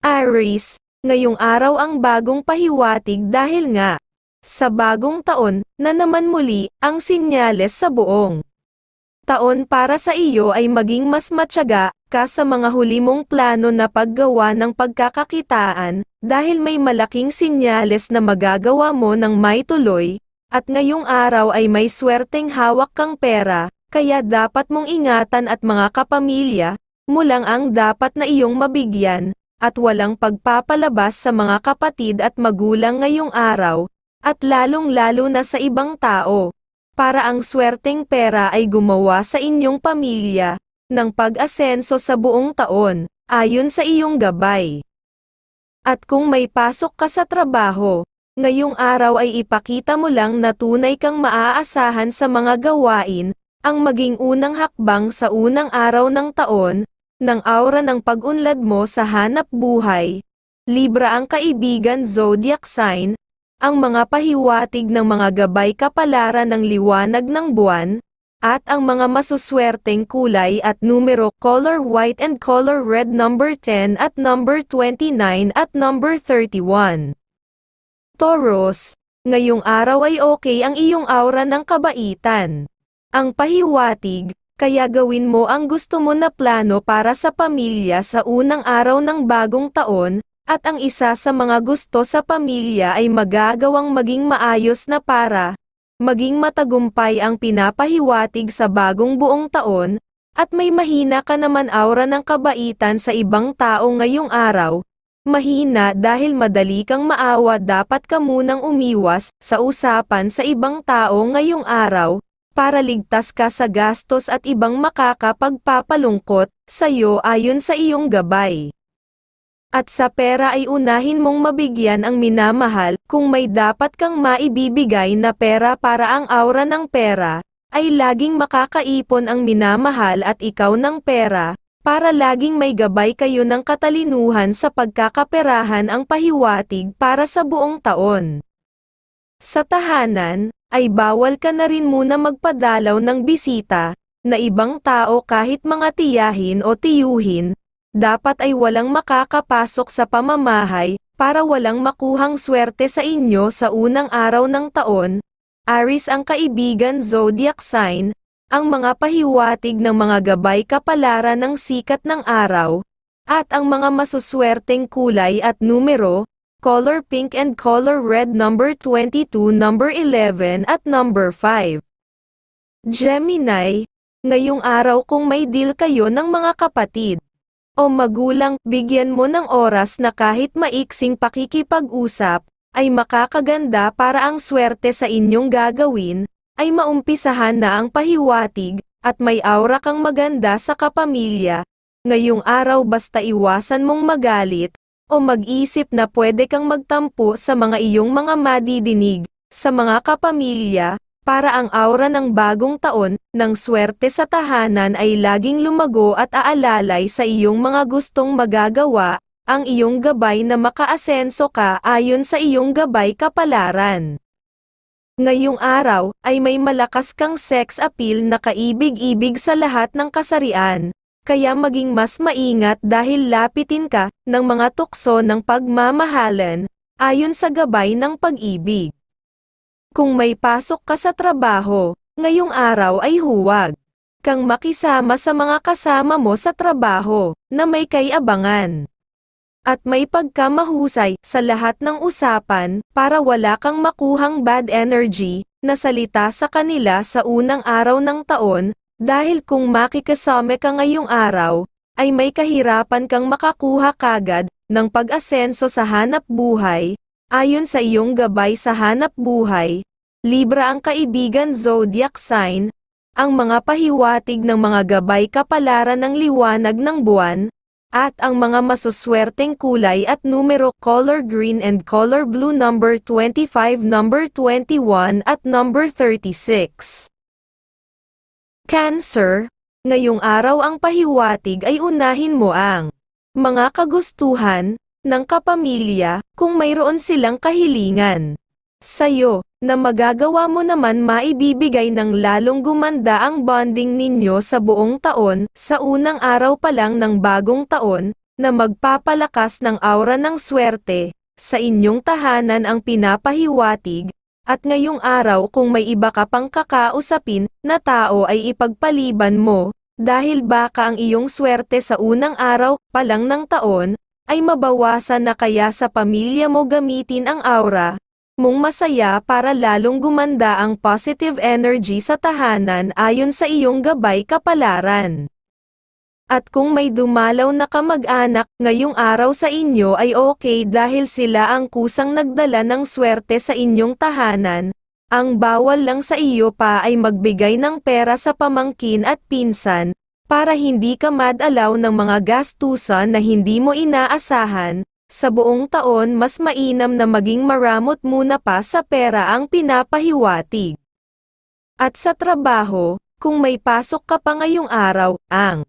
Aries, ngayong araw ang bagong pahiwatig dahil nga sa bagong taon na naman muli ang sinyales sa buong taon para sa iyo ay maging mas matyaga ka sa mga huli mong plano na paggawa ng pagkakakitaan dahil may malaking sinyales na magagawa mo ng may tuloy at ngayong araw ay may swerteng hawak kang pera kaya dapat mong ingatan at mga kapamilya mo lang ang dapat na iyong mabigyan at walang pagpapalabas sa mga kapatid at magulang ngayong araw, at lalong-lalo na sa ibang tao, para ang swerteng pera ay gumawa sa inyong pamilya, ng pag-asenso sa buong taon, ayon sa iyong gabay. At kung may pasok ka sa trabaho, ngayong araw ay ipakita mo lang na tunay kang maaasahan sa mga gawain, ang maging unang hakbang sa unang araw ng taon, ng aura ng pag-unlad mo sa hanap buhay. Libra ang kaibigan zodiac sign, ang mga pahiwatig ng mga gabay kapalaran ng liwanag ng buwan, at ang mga masuswerteng kulay at numero color white and color red number 10 at number 29 at number 31. Taurus, ngayong araw ay okay ang iyong aura ng kabaitan. Ang pahiwatig, kaya gawin mo ang gusto mo na plano para sa pamilya sa unang araw ng bagong taon, at ang isa sa mga gusto sa pamilya ay magagawang maging maayos na para maging matagumpay ang pinapahiwatig sa bagong buong taon, at may mahina ka naman aura ng kabaitan sa ibang tao ngayong araw. Mahina dahil madali kang maawa dapat ka munang umiwas sa usapan sa ibang tao ngayong araw, para ligtas ka sa gastos at ibang makakapagpapalungkot sa'yo ayon sa iyong gabay. At sa pera ay unahin mong mabigyan ang minamahal kung may dapat kang maibibigay na pera para ang aura ng pera, ay laging makakaipon ang minamahal at ikaw ng pera, para laging may gabay kayo ng katalinuhan sa pagkakaperahan ang pahiwatig para sa buong taon. Sa tahanan, ay bawal ka na rin muna magpadalaw ng bisita, na ibang tao kahit mga tiyahin o tiyuhin, dapat ay walang makakapasok sa pamamahay, para walang makuhang swerte sa inyo sa unang araw ng taon. Aris ang kaibigan zodiac sign, ang mga pahiwatig ng mga gabay kapalaran ng sikat ng araw, at ang mga masuswerteng kulay at numero, color pink and color red number 22, number 11 at number 5. Gemini, ngayong araw kung may deal kayo ng mga kapatid o magulang, bigyan mo ng oras na kahit maiksing pakikipag-usap, ay makakaganda para ang swerte sa inyong gagawin, ay maumpisahan na ang pahiwatig, at may aura kang maganda sa kapamilya. Ngayong araw basta iwasan mong magalit, o mag-isip na pwede kang magtampo sa mga iyong mga madidinig, sa mga kapamilya, para ang aura ng bagong taon, ng swerte sa tahanan ay laging lumago at aalalay sa iyong mga gustong magagawa, ang iyong gabay na makaasenso ka ayon sa iyong gabay kapalaran. Ngayong araw, ay may malakas kang sex appeal na kaibig-ibig sa lahat ng kasarian, kaya maging mas maingat dahil lapitin ka ng mga tukso ng pagmamahalan, ayon sa gabay ng pag-ibig. Kung may pasok ka sa trabaho, ngayong araw ay huwag kang makisama sa mga kasama mo sa trabaho, na may kayabangan. At may pagkamahusay sa lahat ng usapan, para wala kang makuhang bad energy, na salita sa kanila sa unang araw ng taon, dahil kung makikasame ka ngayong araw, ay may kahirapan kang makakuha kagad ng pag-asenso sa hanap buhay, ayon sa iyong gabay sa hanap buhay. Libra ang kaibigan zodiac sign, ang mga pahiwatig ng mga gabay kapalaran ng liwanag ng buwan, at ang mga masuswerteng kulay at numero color green and color blue number 25 number 21 at number 36. Cancer, ngayong araw ang pahiwatig ay unahin mo ang mga kagustuhan ng kapamilya kung mayroon silang kahilingan. Sa'yo, na magagawa mo naman maibibigay ng lalong gumanda ang bonding ninyo sa buong taon, sa unang araw pa lang ng bagong taon, na magpapalakas ng aura ng swerte, sa inyong tahanan ang pinapahiwatig, at ngayong araw kung may iba ka pang kakausapin na tao ay ipagpaliban mo, dahil baka ang iyong swerte sa unang araw pa lang ng taon, ay mabawasan na kaya sa pamilya mo gamitin ang aura, mong masaya para lalong gumanda ang positive energy sa tahanan ayon sa iyong gabay kapalaran. At kung may dumalaw na kamag-anak ngayong araw sa inyo ay okay dahil sila ang kusang nagdala ng swerte sa inyong tahanan, ang bawal lang sa iyo pa ay magbigay ng pera sa pamangkin at pinsan, para hindi ka madalaw ng mga gastusan na hindi mo inaasahan, sa buong taon mas mainam na maging maramot muna pa sa pera ang pinapahiwatig. At sa trabaho, kung may pasok ka pa ngayong araw, ang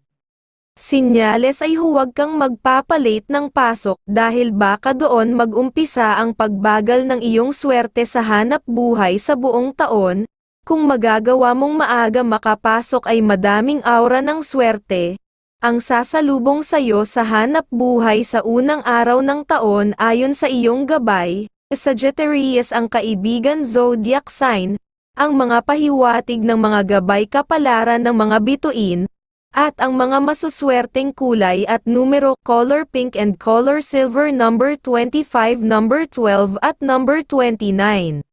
Sinyales ay huwag kang magpapalit ng pasok dahil baka doon mag-umpisa ang pagbagal ng iyong swerte sa hanap buhay sa buong taon, kung magagawa mong maaga makapasok ay madaming aura ng swerte, ang sasalubong sa'yo sa hanap buhay sa unang araw ng taon ayon sa iyong gabay, Sagittarius ang kaibigan zodiac sign, ang mga pahiwatig ng mga gabay kapalaran ng mga bituin, at ang mga masuswerteng kulay at numero color pink and color silver number 25 number 12 at number 29.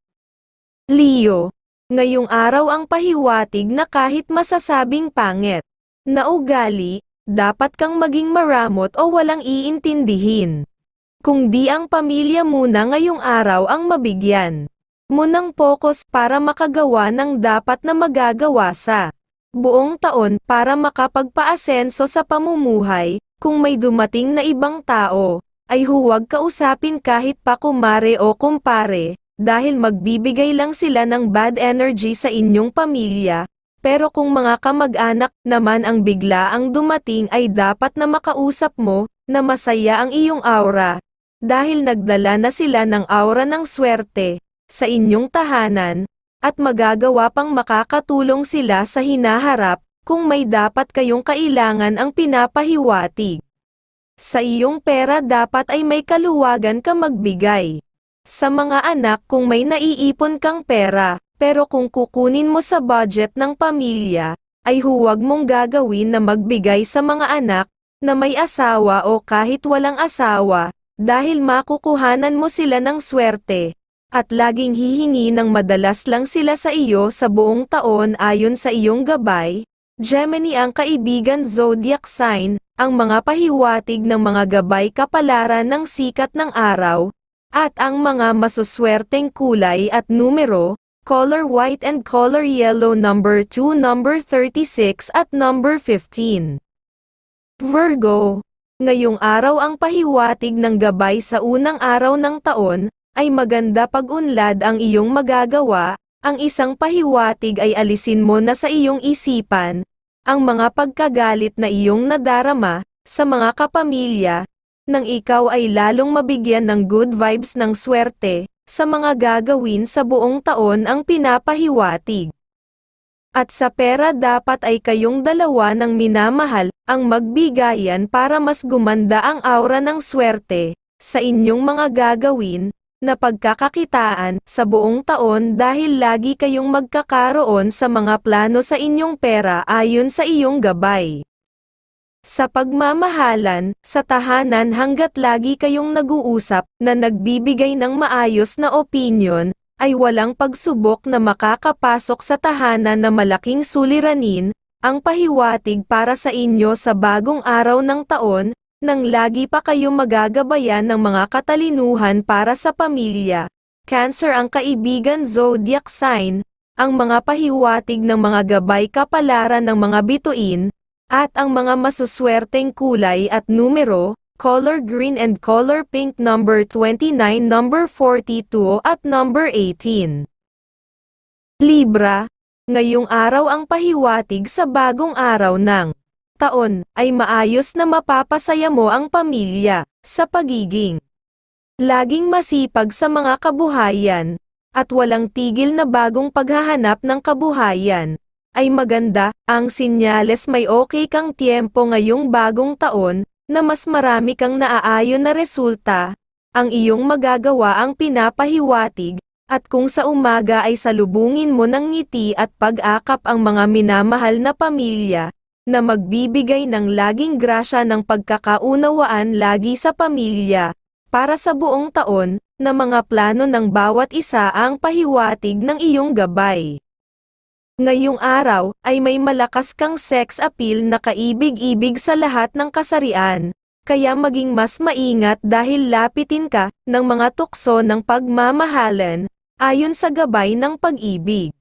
Leo, ngayong araw ang pahiwatig na kahit masasabing pangit na ugali, dapat kang maging maramot o walang iintindihin. Kung di ang pamilya muna ngayong araw ang mabigyan mo ng focus para makagawa ng dapat na magagawa sa buong taon para makapagpaasenso sa pamumuhay, kung may dumating na ibang tao, ay huwag kausapin kahit pa kumare o kumpare, dahil magbibigay lang sila ng bad energy sa inyong pamilya, pero kung mga kamag-anak naman ang bigla ang dumating ay dapat na makausap mo, na masaya ang iyong aura, dahil nagdala na sila ng aura ng swerte, sa inyong tahanan, at magagawa pang makakatulong sila sa hinaharap, kung may dapat kayong kailangan ang pinapahiwatig. Sa iyong pera dapat ay may kaluwagan ka magbigay. Sa mga anak kung may naiipon kang pera, pero kung kukunin mo sa budget ng pamilya, ay huwag mong gagawin na magbigay sa mga anak, na may asawa o kahit walang asawa, dahil makukuhanan mo sila ng swerte, at laging hihingi ng madalas lang sila sa iyo sa buong taon ayon sa iyong gabay, Gemini ang kaibigan zodiac sign, ang mga pahiwatig ng mga gabay kapalaran ng sikat ng araw, at ang mga masuswerteng kulay at numero, color white and color yellow number 2 number 36 at number 15. Virgo, ngayong araw ang pahiwatig ng gabay sa unang araw ng taon, ay maganda pag-unlad ang iyong magagawa, ang isang pahiwatig ay alisin mo na sa iyong isipan, ang mga pagkagalit na iyong nadarama, sa mga kapamilya, nang ikaw ay lalong mabigyan ng good vibes ng swerte, sa mga gagawin sa buong taon ang pinapahiwatig. At sa pera dapat ay kayong dalawa ng minamahal, ang magbigayan para mas gumanda ang aura ng swerte, sa inyong mga gagawin, na pagkakakitaan sa buong taon dahil lagi kayong magkakaroon sa mga plano sa inyong pera ayon sa iyong gabay. Sa pagmamahalan, sa tahanan hanggat lagi kayong nag-uusap na nagbibigay ng maayos na opinyon, ay walang pagsubok na makakapasok sa tahanan na malaking suliranin, ang pahiwatig para sa inyo sa bagong araw ng taon, nang lagi pa kayo magagabayan ng mga katalinuhan para sa pamilya. Cancer ang kaibigan zodiac sign, ang mga pahiwatig ng mga gabay kapalaran ng mga bituin, at ang mga masuswerteng kulay at numero, color green and color pink number 29 number 42 at number 18. Libra, ngayong araw ang pahiwatig sa bagong araw ng taon, ay maayos na mapapasaya mo ang pamilya, sa pagiging laging masipag sa mga kabuhayan, at walang tigil na bagong paghahanap ng kabuhayan, ay maganda, ang sinyales may okay kang tiempo ngayong bagong taon, na mas marami kang naaayon na resulta, ang iyong magagawa ang pinapahiwatig, at kung sa umaga ay salubungin mo ng ngiti at pag-akap ang mga minamahal na pamilya, na magbibigay ng laging grasya ng pagkakaunawaan lagi sa pamilya, para sa buong taon, na mga plano ng bawat isa ang pahiwatig ng iyong gabay. Ngayong araw, ay may malakas kang sex appeal na kaibig-ibig sa lahat ng kasarian, kaya maging mas maingat dahil lapitin ka ng mga tukso ng pagmamahalan, ayon sa gabay ng pag-ibig.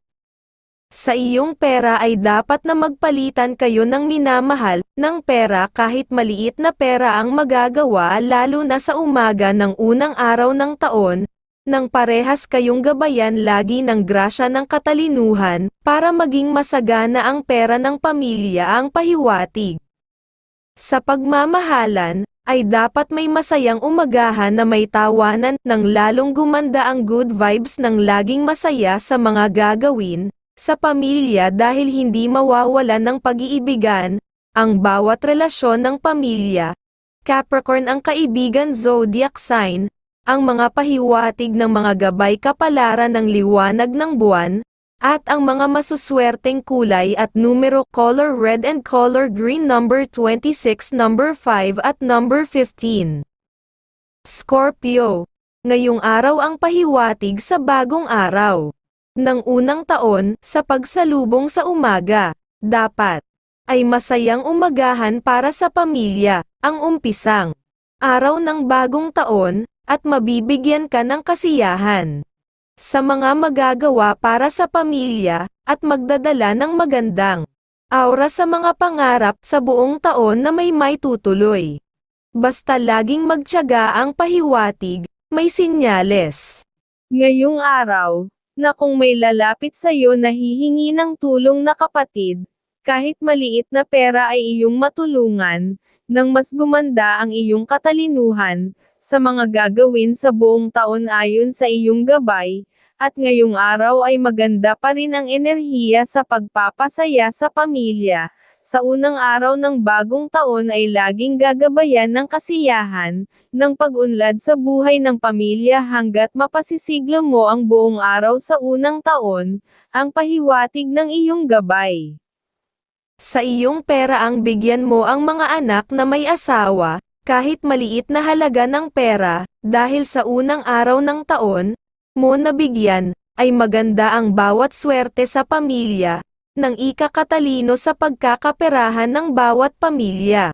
Sa iyong pera ay dapat na magpalitan kayo ng minamahal ng pera kahit maliit na pera ang magagawa lalo na sa umaga ng unang araw ng taon, nang parehas kayong gabayan lagi ng grasya ng katalinuhan, para maging masagana ang pera ng pamilya ang pahiwatig. Sa pagmamahalan, ay dapat may masayang umagahan na may tawanan ng lalong gumanda ang good vibes ng laging masaya sa mga gagawin, sa pamilya dahil hindi mawawalan ng pag-iibigan, ang bawat relasyon ng pamilya. Capricorn ang kaibigan zodiac sign, ang mga pahiwatig ng mga gabay kapalaran ng liwanag ng buwan, at ang mga masuswerteng kulay at numero color red and color green number 26 number 5 at number 15. Scorpio. Ngayong araw ang pahiwatig sa bagong araw. Ng unang taon, sa pagsalubong sa umaga, dapat ay masayang umagahan para sa pamilya, ang umpisang araw ng bagong taon, at mabibigyan ka ng kasiyahan sa mga magagawa para sa pamilya, at magdadala ng magandang aura sa mga pangarap sa buong taon na may may tutuloy. Basta laging magtyaga ang pahiwatig, may sinyales. Ngayong araw, na kung may lalapit sa iyo na hihingi ng tulong na kapatid, kahit maliit na pera ay iyong matulungan, nang mas gumanda ang iyong katalinuhan, sa mga gagawin sa buong taon ayon sa iyong gabay, at ngayong araw ay maganda pa rin ang enerhiya sa pagpapasaya sa pamilya. Sa unang araw ng bagong taon ay laging gagabayan ng kasiyahan, ng pag-unlad sa buhay ng pamilya hanggat mapasisigla mo ang buong araw sa unang taon, ang pahiwatig ng iyong gabay. Sa iyong pera ang bigyan mo ang mga anak na may asawa, kahit maliit na halaga ng pera, dahil sa unang araw ng taon, mo nabigyan, ay maganda ang bawat swerte sa pamilya, ng ikakatalino sa pagkakaperahan ng bawat pamilya.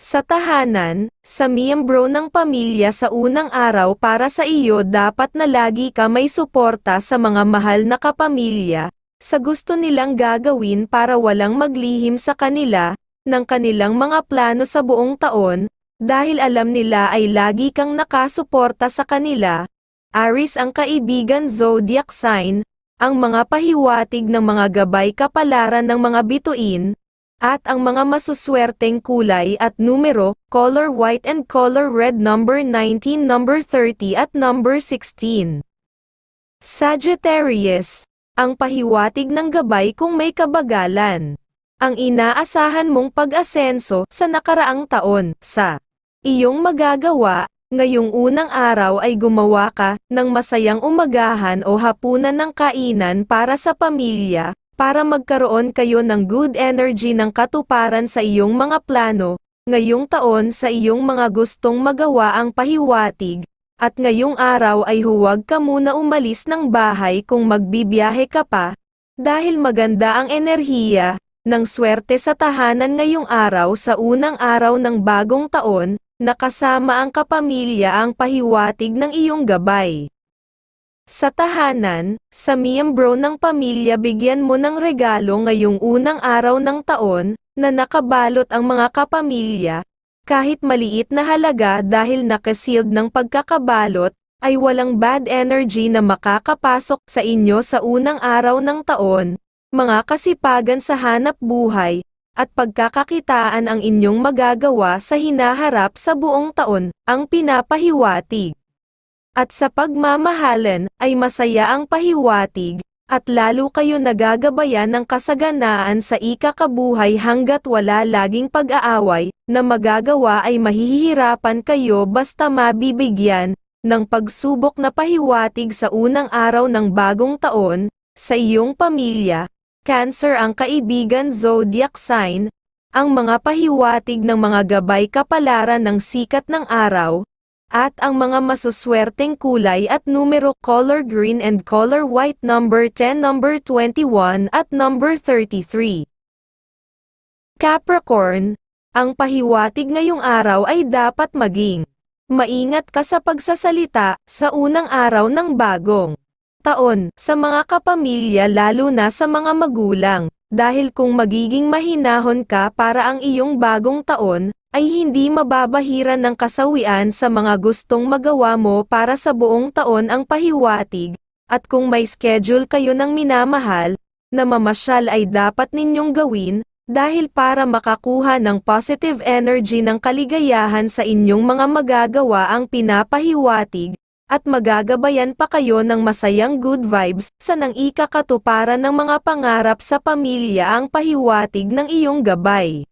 Sa tahanan, sa miyembro ng pamilya sa unang araw para sa iyo dapat na lagi ka may suporta sa mga mahal na kapamilya, sa gusto nilang gagawin para walang maglihim sa kanila, ng kanilang mga plano sa buong taon, dahil alam nila ay lagi kang nakasuporta sa kanila. Aris ang kaibigan zodiac sign, ang mga pahiwatig ng mga gabay kapalaran ng mga bituin, at ang mga masuswerteng kulay at numero, color white and color red number 19 number 30 at number 16. Sagittarius, ang pahiwatig ng gabay kung may kabagalan ang inaasahan mong pag-asenso sa nakaraang taon, sa iyong magagawa, ngayong unang araw ay gumawa ka ng masayang umagahan o hapunan ng kainan para sa pamilya, para magkaroon kayo ng good energy ng katuparan sa iyong mga plano, ngayong taon sa iyong mga gustong magawa ang pahiwatig, at ngayong araw ay huwag ka muna umalis ng bahay kung magbibiyahe ka pa, dahil maganda ang enerhiya, ng swerte sa tahanan ngayong araw sa unang araw ng bagong taon, nakasama ang kapamilya ang pahiwatig ng iyong gabay. Sa tahanan, sa miyembro ng pamilya bigyan mo ng regalo ngayong unang araw ng taon, na nakabalot ang mga kapamilya, kahit maliit na halaga dahil nakasealed ng pagkakabalot, ay walang bad energy na makakapasok sa inyo sa unang araw ng taon, mga kasipagan sa hanap buhay, at pagkakakitaan ang inyong magagawa sa hinaharap sa buong taon, ang pinapahiwatig. At sa pagmamahalan, ay masaya ang pahiwatig, at lalo kayo nagagabayan ng kasaganaan sa ikakabuhay hanggat wala laging pag-aaway, na magagawa ay mahihirapan kayo basta mabibigyan, ng pagsubok na pahiwatig sa unang araw ng bagong taon, sa iyong pamilya, Cancer ang kaibigan zodiac sign, ang mga pahiwatig ng mga gabay kapalaran ng sikat ng araw, at ang mga masuswerteng kulay at numero color green and color white number 10 number 21 at number 33. Capricorn, ang pahiwatig ngayong araw ay dapat maging maingat ka sa pagsasalita sa unang araw ng bagong taon sa mga kapamilya lalo na sa mga magulang, dahil kung magiging mahinahon ka para ang iyong bagong taon, ay hindi mababahiran ng kasawian sa mga gustong magawa mo para sa buong taon ang pahiwatig, at kung may schedule kayo ng minamahal, na mamasyal ay dapat ninyong gawin, dahil para makakuha ng positive energy ng kaligayahan sa inyong mga magagawa ang pinapahiwatig, at magagabayan pa kayo ng masayang good vibes sa nang ikakatuparan ng mga pangarap sa pamilya ang pahiwatig ng iyong gabay.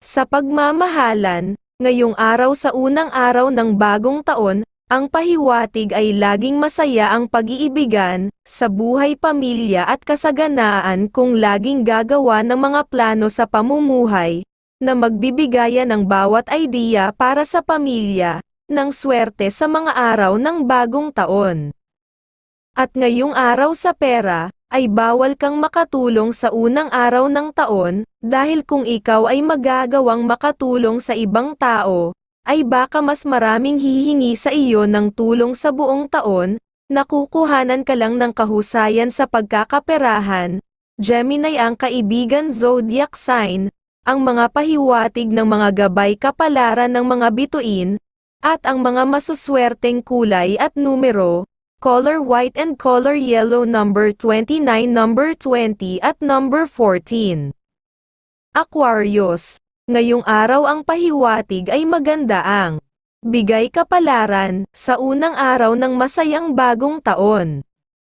Sa pagmamahalan, ngayong araw sa unang araw ng bagong taon, ang pahiwatig ay laging masaya ang pag-iibigan, sa buhay pamilya at kasaganaan kung laging gagawa ng mga plano sa pamumuhay, na magbibigayan ng bawat idea para sa pamilya, ng swerte sa mga araw ng bagong taon. At ngayong araw sa pera, ay bawal kang makatulong sa unang araw ng taon, dahil kung ikaw ay magagawang makatulong sa ibang tao, ay baka mas maraming hihingi sa iyo ng tulong sa buong taon, nakukuhanan ka lang ng kahusayan sa pagkakaperahan. Gemini ang kaibigan zodiac sign, ang mga pahiwatig ng mga gabay kapalaran ng mga bituin, at ang mga masuswerteng kulay at numero, color white and color yellow number 29 number 20 at number 14. Aquarius, ngayong araw ang pahiwatig ay maganda ang bigay kapalaran sa unang araw ng masayang bagong taon.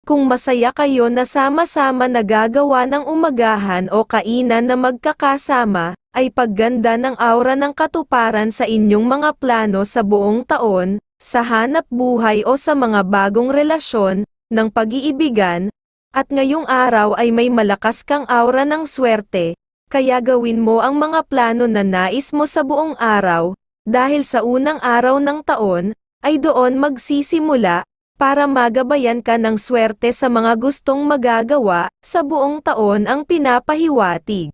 Kung masaya kayo na sama-sama nagagawa ng umagahan o kainan na magkakasama, ay pagganda ng aura ng katuparan sa inyong mga plano sa buong taon, sa hanap buhay o sa mga bagong relasyon, ng pag-iibigan, at ngayong araw ay may malakas kang aura ng swerte, kaya gawin mo ang mga plano na nais mo sa buong araw, dahil sa unang araw ng taon, ay doon magsisimula, para magabayan ka ng swerte sa mga gustong magagawa, sa buong taon ang pinapahiwatig.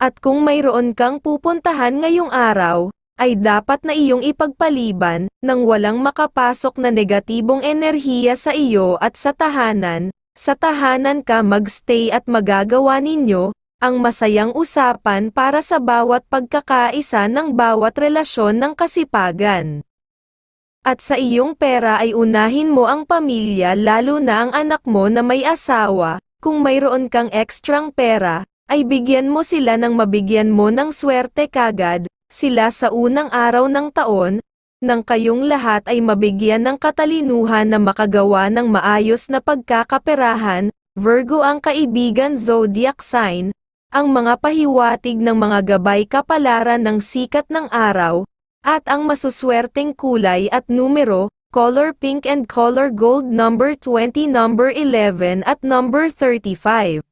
At kung mayroon kang pupuntahan ngayong araw, ay dapat na iyong ipagpaliban, nang walang makapasok na negatibong enerhiya sa iyo at sa tahanan, sa tahanan ka magstay at magagawa ninyo, ang masayang usapan para sa bawat pagkakaisa ng bawat relasyon ng kasipagan. At sa iyong pera ay unahin mo ang pamilya lalo na ang anak mo na may asawa, kung mayroon kang ekstrang pera, ay bigyan mo sila ng mabigyan mo ng swerte kagad, sila sa unang araw ng taon, nang kayong lahat ay mabigyan ng katalinuhan na makagawa ng maayos na pagkakaperahan, Virgo ang kaibigan zodiac sign, ang mga pahiwatig ng mga gabay kapalaran ng sikat ng araw, at ang masuswerteng kulay at numero, color pink and color gold number 20 number 11 at number 35.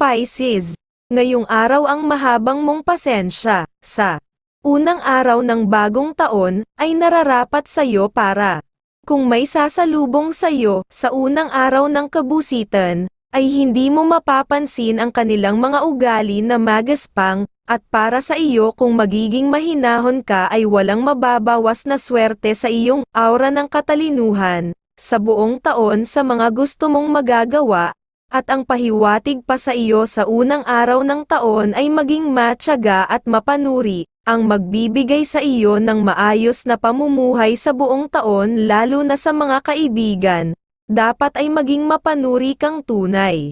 Pisces, ngayong araw ang mahabang mong pasensya, sa unang araw ng bagong taon, ay nararapat sa iyo para kung may sasalubong sa iyo sa unang araw ng kabusitan, ay hindi mo mapapansin ang kanilang mga ugali na magaspang, at para sa iyo kung magiging mahinahon ka ay walang mababawas na swerte sa iyong aura ng katalinuhan, sa buong taon sa mga gusto mong magagawa, at ang pahiwatig pa sa iyo sa unang araw ng taon ay maging matyaga at mapanuri, ang magbibigay sa iyo ng maayos na pamumuhay sa buong taon lalo na sa mga kaibigan, dapat ay maging mapanuri kang tunay.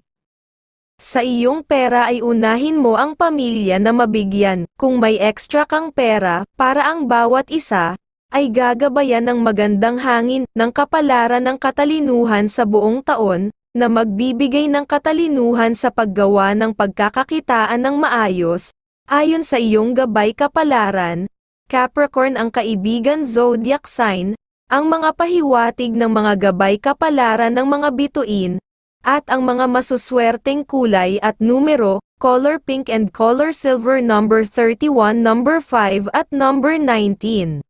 Sa iyong pera ay unahin mo ang pamilya na mabigyan, kung may extra kang pera, para ang bawat isa, ay gagabayan ng magandang hangin, ng kapalaran ng katalinuhan sa buong taon, na magbibigay ng katalinuhan sa paggawa ng pagkakakitaan ng maayos, ayon sa iyong gabay kapalaran, Capricorn ang kaibigan zodiac sign, ang mga pahiwatig ng mga gabay kapalaran ng mga bituin, at ang mga masuswerteng kulay at numero, color pink and color silver number 31 number 5 at number 19.